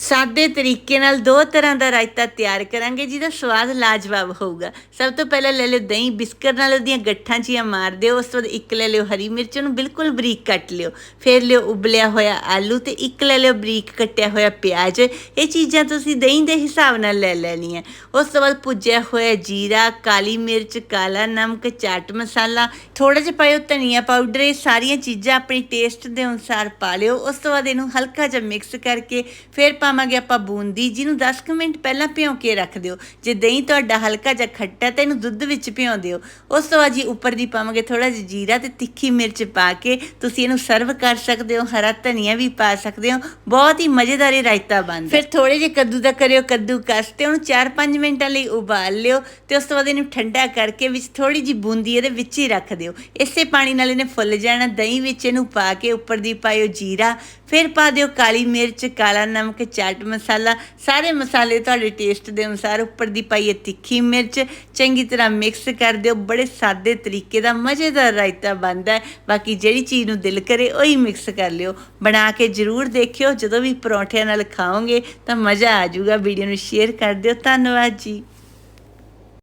ਸਾਦੇ ਤਰੀਕੇ ਨਾਲ ਦੋ ਤਰ੍ਹਾਂ ਦਾ ਰਾਇਤਾ ਤਿਆਰ ਕਰਾਂਗੇ, ਜਿਹਦਾ ਸਵਾਦ ਲਾਜਵਾਬ ਹੋਊਗਾ। ਸਭ ਤੋਂ ਪਹਿਲਾਂ ਲੈ ਲਿਓ ਦਹੀਂ, ਬਿਸਕਰ ਨਾਲ ਉਹਦੀਆਂ ਗੱਠਾਂ ਜੀਆਂ ਮਾਰ ਦਿਓ, ਉਸ ਤੋਂ ਬਾਅਦ ਇੱਕ ਲੈ ਲਿਓ ਹਰੀ ਮਿਰਚ ਨੂੰ ਬਿਲਕੁਲ ਬਰੀਕ ਕੱਟ ਲਿਓ। ਫਿਰ ਲਿਓ ਉਬਲਿਆ ਹੋਇਆ ਆਲੂ ਤੇ ਇੱਕ ਲੈ ਲਿਓ ਬਰੀਕ ਕੱਟਿਆ ਹੋਇਆ ਪਿਆਜ਼। ਇਹ ਚੀਜ਼ਾਂ ਤੁਸੀਂ ਦਹੀਂ ਦੇ ਹਿਸਾਬ ਨਾਲ ਲੈ ਲੈਣੀਆਂ। ਉਸ ਤੋਂ ਬਾਅਦ ਭੁੱਜਿਆ ਹੋਇਆ ਜੀਰਾ, ਕਾਲੀ ਮਿਰਚ, ਕਾਲਾ ਨਮਕ, ਚਾਟ ਮਸਾਲਾ ਥੋੜਾ ਜਿਹਾ ਪਾਇਓ ਧਨੀਆ ਪਾਊਡਰ, ਇਹ ਸਾਰੀਆਂ ਚੀਜ਼ਾਂ ਆਪਣੀ ਟੇਸਟ ਦੇ ਅਨੁਸਾਰ ਪਾ ਲਿਓ। ਉਸ ਤੋਂ ਬਾਅਦ ਇਹਨੂੰ ਹਲਕਾ ਜਿਹਾ ਮਿਕਸ ਕਰਕੇ ਫਿਰ ਪਾਵਾਂਗੇ ਆਪਾਂ ਬੂੰਦੀ, ਜਿਹਨੂੰ 10 ਕੁ ਮਿੰਟ ਪਹਿਲਾਂ ਭਿਉਂ ਕੇ ਰੱਖ ਦਿਓ। ਜੇ ਦਹੀਂ ਤੁਹਾਡਾ ਹਲਕਾ ਜਿਹਾ ਖੱਟਾ ਤਾਂ ਇਹਨੂੰ ਦੁੱਧ ਵਿੱਚ ਭਿਉਂ ਦਿਓ ਉਸ ਤੋਂ ਬਾਅਦ ਜੀ ਉੱਪਰ ਦੀ ਪਾਵਾਂਗੇ ਥੋੜਾ ਜਿਹਾ ਜੀਰਾ ਤੇ ਤਿੱਖੀ ਮਿਰਚ ਪਾ ਕੇ ਤੁਸੀਂ ਇਹਨੂੰ ਸਰਵ ਕਰ ਸਕਦੇ ਹੋ, ਹਰਾ ਧਨੀਆ ਵੀ ਪਾ ਸਕਦੇ ਹੋ। ਬਹੁਤ ਹੀ ਮਜ਼ੇਦਾਰ ਇਹ ਰਾਇਤਾ ਬਣਦਾ। ਫਿਰ ਥੋੜੇ ਜਿਹੇ ਕੱਦੂ ਦਾ ਕਰਿਓ ਕੱਦੂ ਕਸ ਤੇ ਉਹਨੂੰ 4-5 ਮਿੰਟਾਂ ਲਈ ਉਬਾਲ ਲਿਓ ਤੇ ਉਸ ਤੋਂ ਬਾਅਦ ਇਹਨੂੰ ਠੰਡਾ ਕਰਕੇ ਵਿੱਚ ਥੋੜੀ ਜਿਹੀ ਬੂੰਦੀ ਇਹਦੇ ਵਿੱਚ ਹੀ ਰੱਖ ਦਿਓ। ਇਸੇ ਪਾਣੀ ਨਾਲ ਇਹਨੇ ਫੁੱਲ ਜਾਣਾ, ਦਹੀਂ ਵਿੱਚ ਇਹਨੂੰ ਪਾ ਕੇ ਉੱਪਰ ਦੀ ਪਾਇਓ ਜੀਰਾ, ਫਿਰ ਪਾ ਦਿਓ ਕਾਲੀ ਮਿਰਚ, ਕਾਲਾ ਨਮਕ ਚਾਟ ਮਸਾਲਾ, ਸਾਰੇ ਮਸਾਲੇ ਤੁਹਾਡੇ ਟੇਸਟ ਦੇ ਅਨੁਸਾਰ ਉੱਪਰ ਦੀ ਪਾਈਏ ਤਿੱਖੀ ਮਿਰਚ, ਚੰਗੀ ਤਰ੍ਹਾਂ ਮਿਕਸ ਕਰ ਦਿਓ, ਬੜੇ ਸਾਦੇ ਤਰੀਕੇ ਦਾ ਮਜ਼ੇਦਾਰ ਰਾਇਤਾ ਬਣਦਾ ਹੈ। ਬਾਕੀ ਜਿਹੜੀ ਚੀਜ਼ ਨੂੰ ਦਿਲ ਕਰੇ ਉਹੀ ਮਿਕਸ ਕਰ ਲਿਓ। ਬਣਾ ਕੇ ਜਰੂਰ ਦੇਖਿਓ, ਜਦੋਂ ਵੀ ਪਰੌਂਠਿਆਂ ਨਾਲ ਖਾਓਗੇ ਤਾਂ ਮਜ਼ਾ ਆ ਜਾਊਗਾ। ਵੀਡੀਓ ਨੂੰ ਸ਼ੇਅਰ ਕਰ ਦਿਓ। ਧੰਨਵਾਦ ਜੀ।